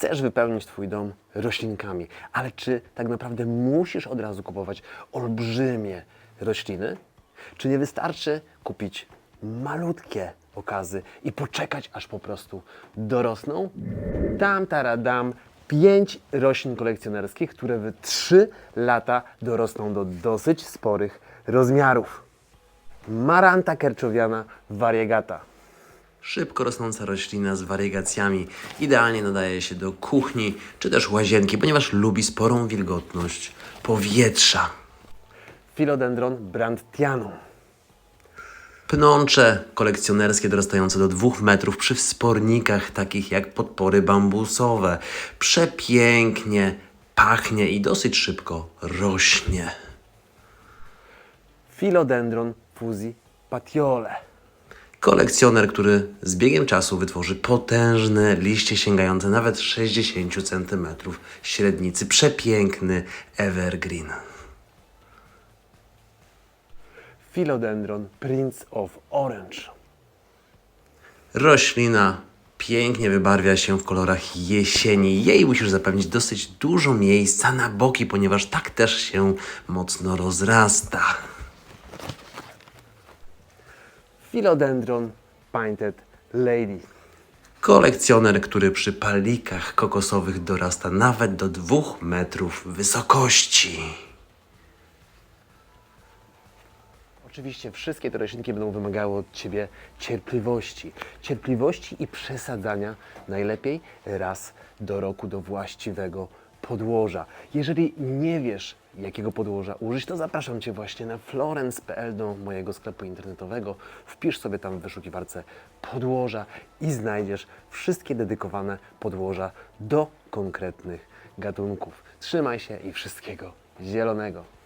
Chcesz wypełnić Twój dom roślinkami, ale czy tak naprawdę musisz od razu kupować olbrzymie rośliny? Czy nie wystarczy kupić malutkie okazy i poczekać, aż po prostu dorosną? Dam, taradam, pięć roślin kolekcjonerskich, które w 3 lata dorosną do dosyć sporych rozmiarów. Maranta kerczowiana variegata. Szybko rosnąca roślina z wariegacjami idealnie nadaje się do kuchni czy też łazienki, ponieważ lubi sporą wilgotność powietrza. Philodendron brandtianum. Pnącze kolekcjonerskie dorastające do 2 metrów przy wspornikach takich jak podpory bambusowe. Przepięknie pachnie i dosyć szybko rośnie. Philodendron fusi patiole. Kolekcjoner, który z biegiem czasu wytworzy potężne liście sięgające nawet 60 cm średnicy. Przepiękny evergreen. Philodendron Prince of Orange. Roślina pięknie wybarwia się w kolorach jesieni. Jej musisz zapewnić dosyć dużo miejsca na boki, ponieważ tak też się mocno rozrasta. Philodendron Painted Lady. Kolekcjoner, który przy palikach kokosowych dorasta nawet do 2 metrów wysokości. Oczywiście wszystkie te roślinki będą wymagały od Ciebie cierpliwości. Cierpliwości i przesadzania najlepiej raz do roku do właściwego podłoża. Jeżeli nie wiesz, jakiego podłoża użyć, to zapraszam Cię właśnie na florence.pl do mojego sklepu internetowego. Wpisz sobie tam w wyszukiwarce podłoża i znajdziesz wszystkie dedykowane podłoża do konkretnych gatunków. Trzymaj się i wszystkiego zielonego.